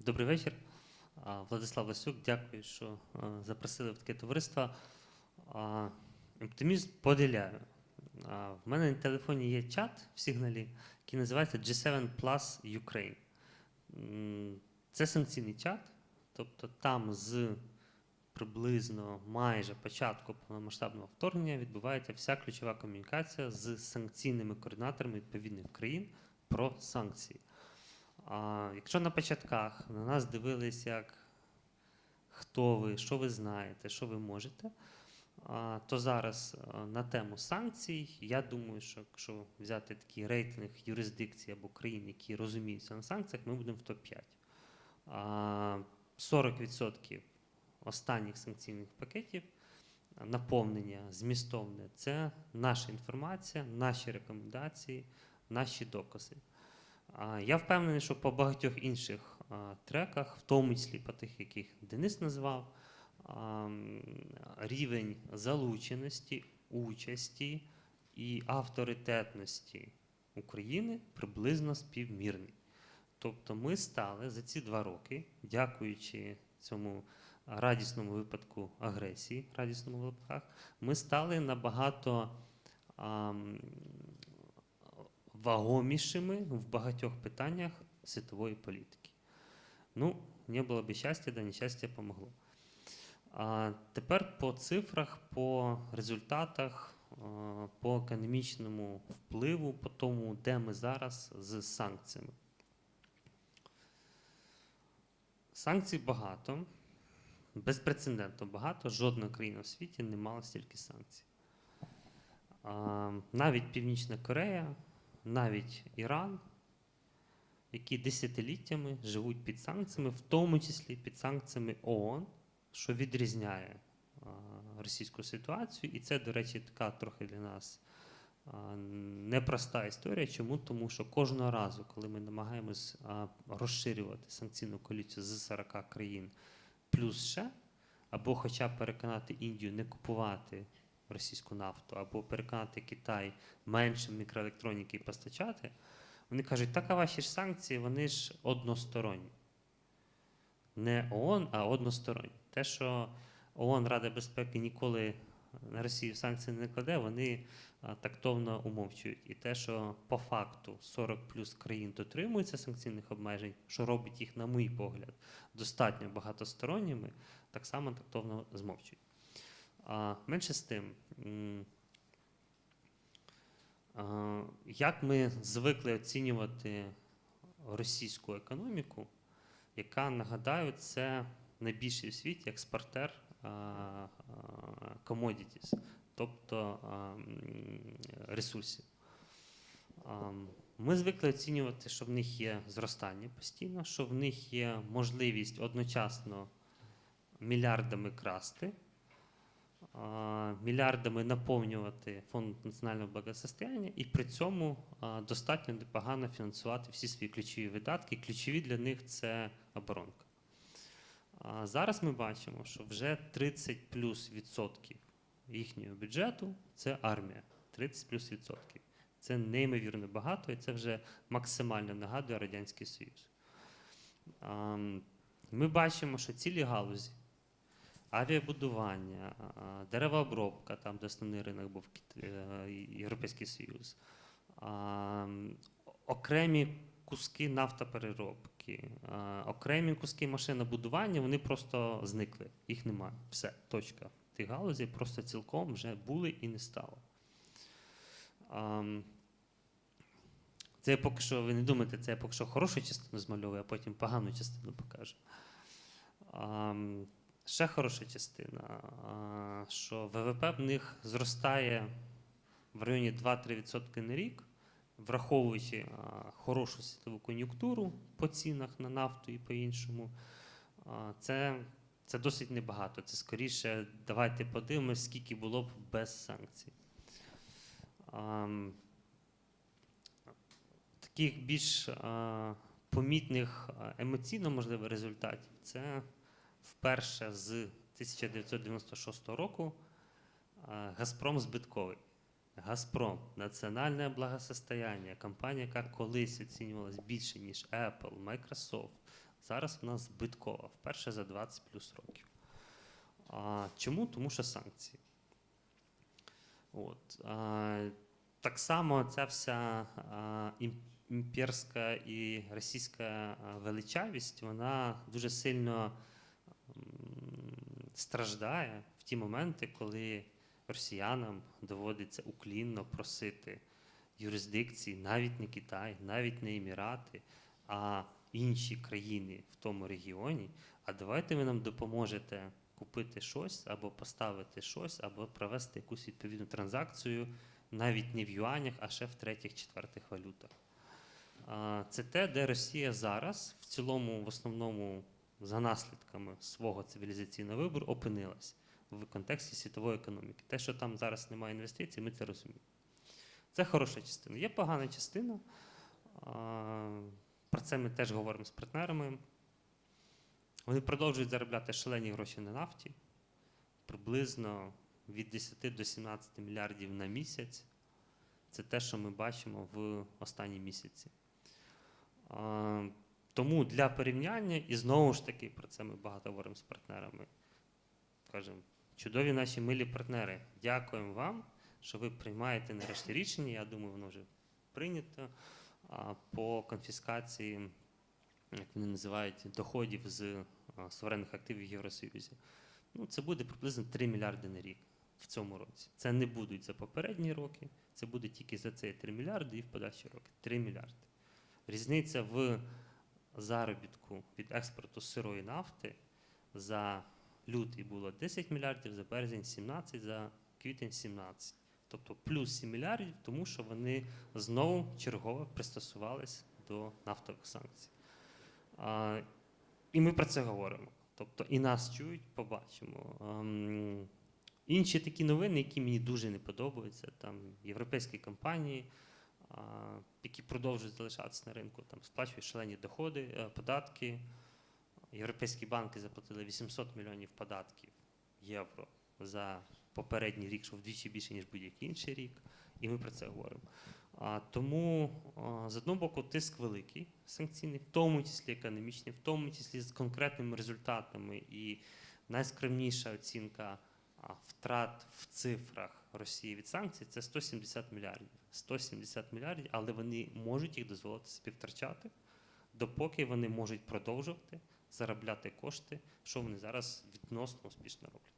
Добрий вечір. Владислав Ласюк, дякую, що запросили в таке товариство. Оптимізм поділяю. В мене на телефоні є чат в сигналі, який називається G7 Plus Ukraine. Це санкційний чат, тобто там з приблизно майже початку повномасштабного вторгнення відбувається вся ключова комунікація з санкційними координаторами відповідних країн про санкції. Якщо на початках на нас дивились, як хто ви, що ви знаєте, що ви можете, то зараз на тему санкцій, я думаю, що якщо взяти такий рейтинг юрисдикцій або країн, які розуміються на санкціях, ми будемо в топ-5. А, 40% останніх санкційних пакетів наповнення змістовне це наша інформація, наші рекомендації, наші докази. Я впевнений, що по багатьох інших треках, в тому числі по тих, яких Денис назвав, рівень залученості, участі і авторитетності України приблизно співмірний. Тобто ми стали за ці два роки, дякуючи цьому радісному випадку агресії, радісному в лапках, ми стали набагато вагомішими в багатьох питаннях світової політики. Ну, не було б щастя, да нещастя помогло. А тепер по цифрах, по результатах, по економічному впливу, по тому, де ми зараз з санкціями. Санкцій багато, безпрецедентно багато. Жодна країна в світі не мала стільки санкцій. Навіть Північна Корея, навіть Іран, які десятиліттями живуть під санкціями, в тому числі під санкціями ООН, що відрізняє російську ситуацію. І це, до речі, така трохи для нас непроста історія. Чому? Тому що кожного разу, коли ми намагаємось розширювати санкційну коаліцію з 40 країн плюс ще, або хоча б переконати Індію не купувати російську нафту, або переконати Китай менше мікроелектроніки постачати, вони кажуть, так а ваші ж санкції, вони ж односторонні. Не ООН, а односторонні. Те, що ООН Рада безпеки ніколи на Росію санкції не кладе, вони тактовно умовчують. І те, що по факту 40 плюс країн дотримуються санкційних обмежень, що робить їх, на мій погляд, достатньо багатосторонніми, так само тактовно змовчують. А, менше з тим, як ми звикли оцінювати російську економіку, яка, нагадаю, це найбільший в світі експортер commodities, тобто ресурсів. Ми звикли оцінювати, що в них є зростання постійно, що в них є можливість одночасно мільярдами красти, мільярдами наповнювати фонд національного благосостояння і при цьому достатньо непогано фінансувати всі свої ключові видатки. Ключові для них це оборонка. Зараз ми бачимо, що вже 30 плюс відсотків їхнього бюджету це армія. 30 плюс відсотків. Це неймовірно багато, і це вже максимально нагадує Радянський Союз. Ми бачимо, що цілі галузі авіабудування, деревообробка, там, де основний ринок був е, Європейський Союз, окремі куски нафтопереробки, окремі куски машинобудування, вони просто зникли. Їх немає. Все, точка. Ті галузі просто цілком вже були і не стало. Це поки що, ви не думаєте, це я поки що хорошу частину змальовую, а потім погану частину покажу. Ще хороша частина, що ВВП в них зростає в районі 2-3% на рік, враховуючи хорошу світову кон'юнктуру по цінах на нафту і по іншому. Це, це досить небагато. Це скоріше, давайте подивимось, скільки було б без санкцій. Таких більш помітних емоційно можливо результатів це вперше з 1996 року Газпром збитковий. Газпром національне благосостояння, компанія, яка колись оцінювалась більше, ніж Apple, Microsoft, Зараз вона збиткова, вперше за 20 плюс років. А, чому? Тому що санкції. От, а, так само ця вся імперська і російська величавість, вона дуже сильно страждає в ті моменти, коли росіянам доводиться уклінно просити юрисдикції, навіть не Китай, навіть не Емірати, а інші країни в тому регіоні. А давайте ви нам допоможете купити щось або поставити щось, або провести якусь відповідну транзакцію навіть не в юанях, а ще в третіх, четвертих валютах. Це те, де Росія зараз в цілому, в основному, за наслідками свого цивілізаційного вибору опинилась в контексті світової економіки. Те, що там зараз немає інвестицій, ми це розуміємо. Це хороша частина. Є погана частина. Про це ми теж говоримо з партнерами. Вони продовжують заробляти шалені гроші на нафті, приблизно від 10 до 17 мільярдів на місяць. Це те, що ми бачимо в останні місяці. Тому для порівняння, і знову ж таки, про це ми багато говоримо з партнерами. Кажемо, чудові наші милі партнери, дякуємо вам, що ви приймаєте нарешті рішення. Я думаю, воно вже прийнято по конфіскації, як вони називають, доходів з суверенних активів Євросоюзі. Ну, це буде приблизно 3 мільярди на рік в цьому році. Це не будуть за попередні роки, це буде тільки за цей 3 мільярди і в подальші роки 3 мільярди. Різниця в заробітку від експорту сирої нафти за лютий було 10 мільярдів, за березень 17, за квітень 17. Тобто плюс 7 мільярдів, тому що вони знову чергово пристосувались до нафтових санкцій. А, і ми про це говоримо. Тобто і нас чують, побачимо. Ем, інші такі новини, які мені дуже не подобаються, там європейські компанії, які продовжують залишатися на ринку, там сплачують шалені доходи, е, податки. Європейські банки заплатили 800 мільйонів податків євро за попередній рік, що вдвічі більше, ніж будь-який інший рік, і ми про це говоримо. Тому, з одного боку, тиск великий санкційний, в тому числі економічний, в тому числі з конкретними результатами. І найскромніша оцінка втрат в цифрах Росії від санкцій це 170 мільярдів. 170 мільярдів, але вони можуть їх дозволити собі втрачати, допоки вони можуть продовжувати заробляти кошти, що вони зараз відносно успішно роблять.